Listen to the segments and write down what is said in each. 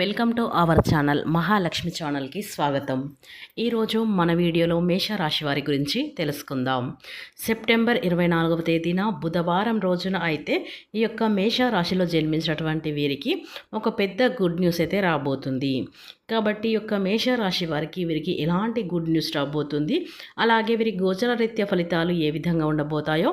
Welcome to our channel Mahalakshmi ఛానల్కి స్వాగతం. ఈరోజు మన వీడియోలో మేషరాశి వారి గురించి తెలుసుకుందాం. సెప్టెంబర్ ఇరవై నాలుగవ తేదీన బుధవారం రోజున అయితే ఈ యొక్క మేషరాశిలో జన్మించినటువంటి వీరికి ఒక పెద్ద గుడ్ న్యూస్ అయితే రాబోతుంది. కాబట్టి ఈ యొక్క మేషరాశి వారికి వీరికి ఎలాంటి గుడ్ న్యూస్ రాబోతుంది? అలాగే వీరి గోచర రీత్యా ఫలితాలు ఏ విధంగా ఉండబోతాయో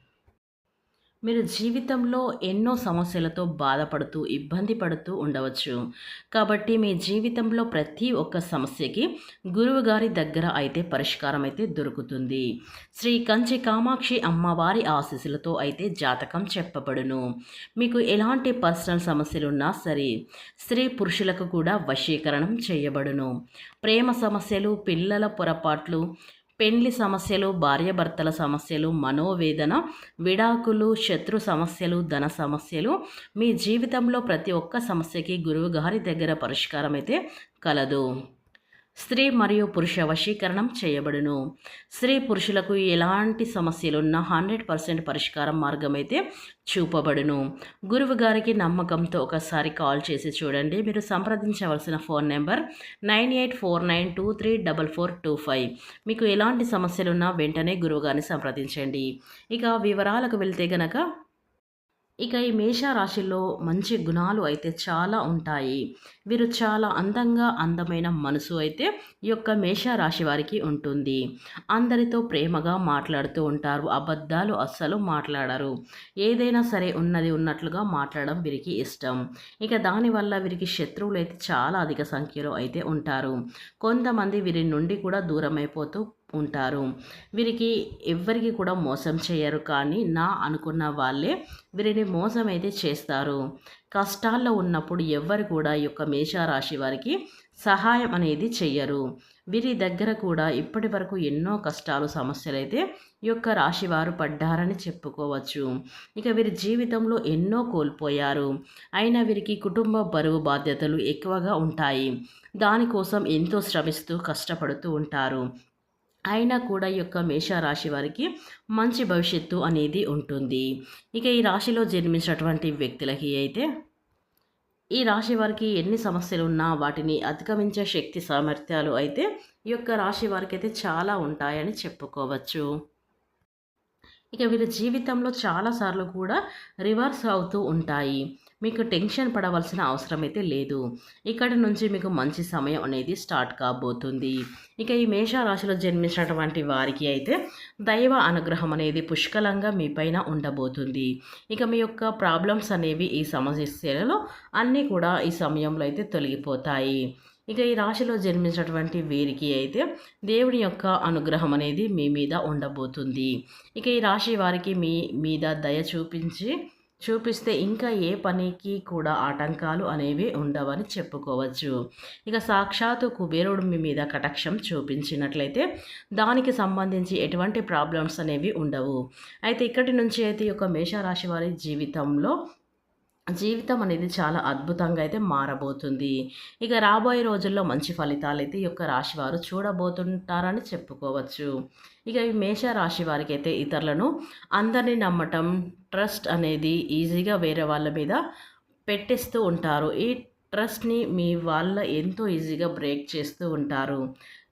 మీరు జీవితంలో ఎన్నో సమస్యలతో బాధపడుతూ ఇబ్బంది పడుతూ ఉండవచ్చు. కాబట్టి మీ జీవితంలో ప్రతి ఒక్క సమస్యకి గురువు గారి దగ్గర అయితే పరిష్కారం అయితే దొరుకుతుంది. శ్రీ కంచి కామాక్షి అమ్మవారి ఆశీస్సులతో అయితే జాతకం చెప్పబడును. మీకు ఎలాంటి పర్సనల్ సమస్యలున్నా సరే స్త్రీ పురుషులకు కూడా వశీకరణం చేయబడును. ప్రేమ సమస్యలు పిల్లల పొరపాట్లు పెండ్లి సమస్యలు భార్యాభర్తల సమస్యలు మనోవేదన విడాకులు శత్రు సమస్యలు ధన సమస్యలు. మీ జీవితంలో ప్రతి ఒక్క సమస్యకి గురువు గారి దగ్గర పరిష్కారం అయితే కలదు. స్త్రీ మరియు పురుష వశీకరణం చేయబడును. స్త్రీ పురుషులకు ఎలాంటి సమస్యలున్నా హండ్రెడ్ పర్సెంట్ పరిష్కారం మార్గం అయితే చూపబడును. గురువు గారికి నమ్మకంతో ఒకసారి కాల్ చేసి చూడండి. మీరు సంప్రదించవలసిన phone number nine eight four nine two three double four two five. మీకు ఎలాంటి సమస్యలున్నా వెంటనే గురువుగారిని సంప్రదించండి. ఇక వివరాలకు వెళ్తే గనక ఇక ఈ మేషరాశిలో మంచి గుణాలు అయితే చాలా ఉంటాయి. వీరు చాలా అందంగా అందమైన మనసు అయితే ఈ యొక్క మేషరాశి వారికి ఉంటుంది. అందరితో ప్రేమగా మాట్లాడుతూ ఉంటారు. అబద్ధాలు అస్సలు మాట్లాడరు. ఏదైనా సరే ఉన్నది ఉన్నట్లుగా మాట్లాడడం వీరికి ఇష్టం. ఇక దానివల్ల వీరికి శత్రువులు అయితే చాలా అధిక సంఖ్యలో అయితే ఉంటారు. కొంతమంది వీరి నుండి కూడా దూరమైపోతూ ఉంటారు. వీరికి ఎవ్వరికి కూడా మోసం చేయరు కానీ నా అనుకున్న వాళ్ళే వీరిని మోసం అయితే చేస్తారు. కష్టాల్లో ఉన్నప్పుడు ఎవ్వరు కూడా ఈ యొక్క మేషరాశి వారికి సహాయం అనేది చెయ్యరు. వీరి దగ్గర కూడా ఇప్పటి వరకు ఎన్నో కష్టాలు సమస్యలైతే ఈ యొక్క రాశి వారు పడ్డారని చెప్పుకోవచ్చు. ఇక వీరి జీవితంలో ఎన్నో కోల్పోయారు. అయినా వీరికి కుటుంబ బరువు బాధ్యతలు ఎక్కువగా ఉంటాయి. దానికోసం ఎంతో శ్రమిస్తూ కష్టపడుతూ ఉంటారు. అయినా కూడా ఈ యొక్క మేషరాశి వారికి మంచి భవిష్యత్తు అనేది ఉంటుంది. ఇక ఈ రాశిలో జన్మించినటువంటి వ్యక్తులకి అయితే ఈ రాశి వారికి ఎన్ని సమస్యలు ఉన్నా వాటిని అధిగమించే శక్తి సామర్థ్యాలు అయితే ఈ యొక్క రాశి వారికి అయితే చాలా ఉంటాయని చెప్పుకోవచ్చు. ఇక వీరి జీవితంలో చాలాసార్లు కూడా రివర్స్ అవుతూ ఉంటాయి. మీకు టెన్షన్ పడవలసిన అవసరం అయితే లేదు. ఇక్కడ నుంచి మీకు మంచి సమయం అనేది స్టార్ట్ కాబోతుంది. ఇక ఈ మేషరాశిలో జన్మించినటువంటి వారికి అయితే దైవ అనుగ్రహం అనేది పుష్కలంగా మీ పైన ఉండబోతుంది. ఇక మీ యొక్క ప్రాబ్లమ్స్ అనేవి ఈ సమస్యలలో అన్నీ కూడా ఈ సమయంలో అయితే తొలగిపోతాయి. ఇక ఈ రాశిలో జన్మించినటువంటి వీరికి అయితే దేవుని యొక్క అనుగ్రహం అనేది మీ మీద ఉండబోతుంది. ఇక ఈ రాశి వారికి మీ మీద దయ చూపించి చూపిస్తే ఇంకా ఏ పనికి కూడా ఆటంకాలు అనేవి ఉండవని చెప్పుకోవచ్చు. ఇక సాక్షాత్తు కుబేరుడు మీ మీద కటాక్షం చూపించినట్లయితే దానికి సంబంధించి ఎటువంటి ప్రాబ్లమ్స్ అనేవి ఉండవు. అయితే ఇక్కడి నుంచి అయితే ఈ యొక్క మేషరాశి వారి జీవితంలో జీవితం అనేది చాలా అద్భుతంగా అయితే మారబోతుంది. ఇక రాబోయే రోజుల్లో మంచి ఫలితాలు అయితే ఈ యొక్క రాశి వారు చూడబోతుంటారని చెప్పుకోవచ్చు. ఇక ఈ మేష రాశి వారికి అయితే ఇతరులను అందరినీ నమ్మటం ట్రస్ట్ అనేది ఈజీగా వేరే వాళ్ళ మీద పెట్టేస్తూ ఉంటారు. ఈ ట్రస్ట్ని మీ వాళ్ళ ఎంతో ఈజీగా బ్రేక్ చేస్తూ ఉంటారు.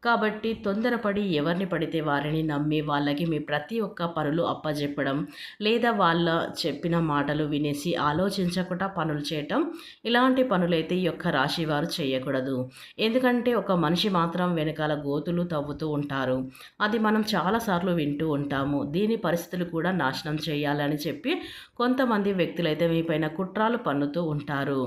కాబట్టి తొందరపడి ఎవరిని పడితే వారిని నమ్మి వాళ్ళకి మీ ప్రతి ఒక్క పనులు అప్పజెప్పడం లేదా వాళ్ళ చెప్పిన మాటలు వినేసి ఆలోచించకుండా పనులు చేయటం ఇలాంటి పనులైతే ఈ యొక్క రాశి వారు చేయకూడదు. ఎందుకంటే ఒక మనిషి మాత్రం వెనకాల గోతులు తవ్వుతూ ఉంటారు. అది మనం చాలాసార్లు వింటూ ఉంటాము. దీని పరిస్థితులు కూడా నాశనం చేయాలని చెప్పి కొంతమంది వ్యక్తులైతే మీపైన కుట్రాలు పన్నుతూ ఉంటారు.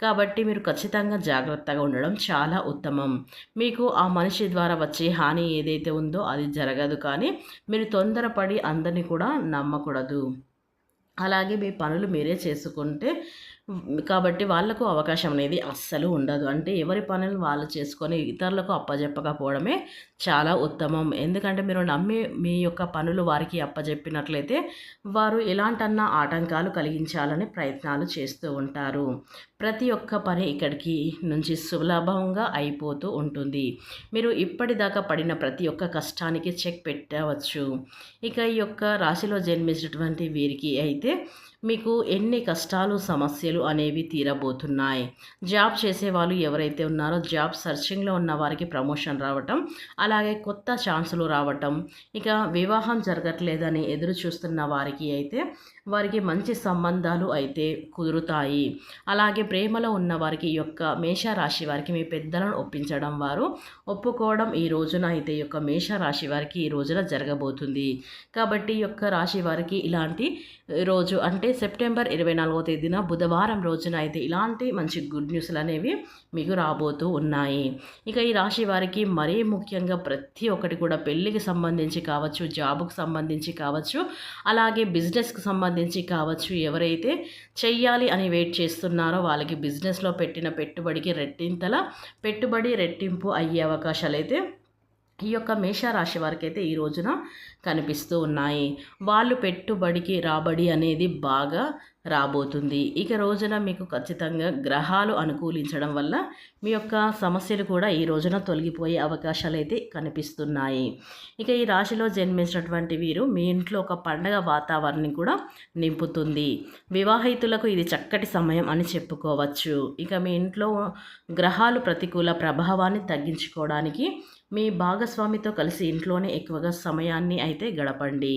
కాబట్టి మీరు ఖచ్చితంగా జాగ్రత్తగా ఉండడం చాలా ఉత్తమం. మీకు ఆ మనిషి ద్వారా ద్వారా వచ్చే హాని ఏదైతే ఉందో అది జరగదు కానీ మీరు తొందరపడి అందరినీ కూడా నమ్మకూడదు. అలాగే మీ పనులు మీరే చేసుకుంటే కాబట్టి వాళ్ళకు అవకాశం అనేది అస్సలు ఉండదు. అంటే ఎవరి పనులు వాళ్ళు చేసుకొని ఇతరులకు అప్పజెప్పకపోవడమే చాలా ఉత్తమం. ఎందుకంటే మీరు నమ్మి మీ యొక్క పనులు వారికి అప్పజెప్పినట్లయితే వారు ఎలాంటన్నా ఆటంకాలు కలిగించాలని ప్రయత్నాలు చేస్తూ ఉంటారు. ప్రతి ఒక్క పని ఇక్కడికి నుంచి సులభంగా అయిపోతూ ఉంటుంది. మీరు ఇప్పటిదాకా పడిన ప్రతి ఒక్క కష్టానికి చెక్ పెట్టవచ్చు. ఇక ఈ యొక్క రాశిలో జన్మించినటువంటి వీరికి అయితే మీకు ఎన్ని కష్టాలు సమస్యలు అనేవి తీరబోతున్నాయి. జాబ్ చేసే వాళ్ళు ఎవరైతే ఉన్నారో జాబ్ సర్చింగ్లో ఉన్న వారికి ప్రమోషన్ రావటం అలాగే కొత్త ఛాన్సులు రావటం ఇక వివాహం జరగట్లేదని ఎదురు చూస్తున్న వారికి అయితే వారికి మంచి సంబంధాలు అయితే కుదురుతాయి. అలాగే ప్రేమలో ఉన్న వారికి యొక్క మేషరాశి వారికి మీ పెద్దలను ఒప్పించడం వారు ఒప్పుకోవడం ఈ రోజున అయితే యొక్క మేషరాశి వారికి ఈ రోజున జరగబోతుంది. కాబట్టి యొక్క రాశి వారికి ఇలాంటి రోజు అంటే సెప్టెంబర్ ఇరవై నాలుగో తేదీన బుధవారం రోజున అయితే ఇలాంటి మంచి గుడ్ న్యూస్లు అనేవి మీకు రాబోతూ ఉన్నాయి. ఇక ఈ రాశి వారికి మరీ ముఖ్యంగా ప్రతి ఒక్కటి కూడా పెళ్ళికి సంబంధించి కావచ్చు జాబుకు సంబంధించి కావచ్చు అలాగే బిజినెస్కి సంబంధించి కావచ్చు ఎవరైతే చెయ్యాలి అని వెయిట్ చేస్తున్నారో వాళ్ళకి బిజినెస్లో పెట్టిన పెట్టుబడికి రెట్టింతల పెట్టుబడి రెట్టింపు అయ్యే అవకాశాలు అయితే ఈ యొక్క మేషరాశి వారికి అయితే ఈ రోజున కనిపిస్తూ ఉన్నాయి. వాళ్ళు పెట్టుబడికి రాబడి అనేది బాగా రాబోతుంది. ఇక రోజున మీకు ఖచ్చితంగా గ్రహాలు అనుకూలించడం వల్ల మీ యొక్క సమస్యలు కూడా ఈ రోజున తొలగిపోయే అవకాశాలు అయితే కనిపిస్తున్నాయి. ఇక ఈ రాశిలో జన్మించినటువంటి వీరు మీ ఇంట్లో ఒక పండగ వాతావరణం కూడా నింపుతుంది. వివాహితులకు ఇది చక్కటి సమయం అని చెప్పుకోవచ్చు. ఇక మీ ఇంట్లో గ్రహాలు ప్రతికూల ప్రభావాన్ని తగ్గించుకోవడానికి మీ భాగస్వామితో కలిసి ఇంట్లోనే ఎక్కువగా సమయాన్ని అయితే గడపండి.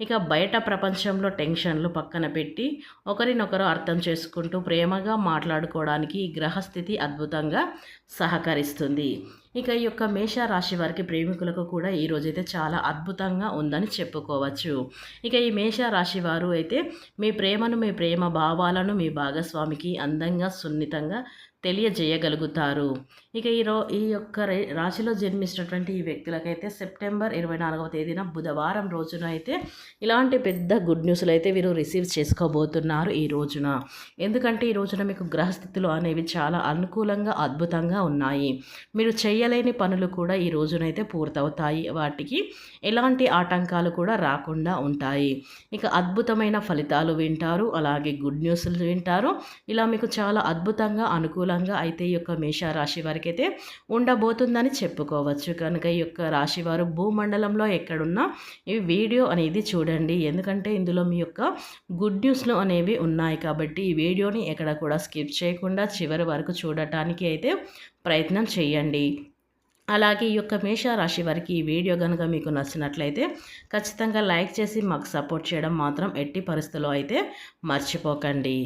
ఇక బయట ప్రపంచంలో టెన్షన్లు పక్కన పెట్టి ఒకరినొకరు అర్థం చేసుకుంటూ ప్రేమగా మాట్లాడుకోవడానికి ఈ గ్రహస్థితి అద్భుతంగా సహకరిస్తుంది. ఇక ఈ యొక్క మేష రాశి వారికి ప్రేమికులకు కూడా ఈ అయితే చాలా అద్భుతంగా ఉందని చెప్పుకోవచ్చు. ఇక ఈ మేష రాశి వారు అయితే మీ ప్రేమను మీ ప్రేమ భావాలను మీ భాగస్వామికి అందంగా సున్నితంగా తెలియజేయగలుగుతారు. ఇక ఈ రో ఈ యొక్క రాశిలో జన్మించినటువంటి ఈ వ్యక్తులకైతే సెప్టెంబర్ ఇరవై నాలుగవ తేదీన బుధవారం రోజున అయితే ఇలాంటి పెద్ద గుడ్ న్యూస్లు అయితే వీరు రిసీవ్ చేసుకోబోతున్నారు ఈ రోజున. ఎందుకంటే ఈ రోజున మీకు గ్రహస్థితులు అనేవి చాలా అనుకూలంగా అద్భుతంగా ఉన్నాయి. మీరు చేయలేని పనులు కూడా ఈ రోజునైతే పూర్తవుతాయి. వాటికి ఎలాంటి ఆటంకాలు కూడా రాకుండా ఉంటాయి. ఇక అద్భుతమైన ఫలితాలు వింటారు. అలాగే గుడ్ న్యూస్లు వింటారు. ఇలా మీకు చాలా అద్భుతంగా అనుకూలంగా అయితే ఈ యొక్క మేషరాశి వారికి అయితే ఉండబోతుందని చెప్పుకోవచ్చు. కనుక ఈ యొక్క రాశివారు భూమండలంలో ఎక్కడున్నా ఈ వీడియో అనేది చూడండి. ఎందుకంటే ఇందులో మీ యొక్క గుడ్ న్యూస్లు అనేవి ఉన్నాయి కాబట్టి ఈ వీడియోని ఎక్కడ కూడా స్కిప్ చేయకుండా చివరి వరకు చూడటానికి అయితే ప్రయత్నం చేయండి. అలాగే ఈ యొక్క మేషరాశి వారికి ఈ వీడియో కనుక మీకు నచ్చినట్లయితే ఖచ్చితంగా లైక్ చేసి మాకు సపోర్ట్ చేయడం మాత్రం ఎట్టి పరిస్థితుల్లో అయితే మర్చిపోకండి.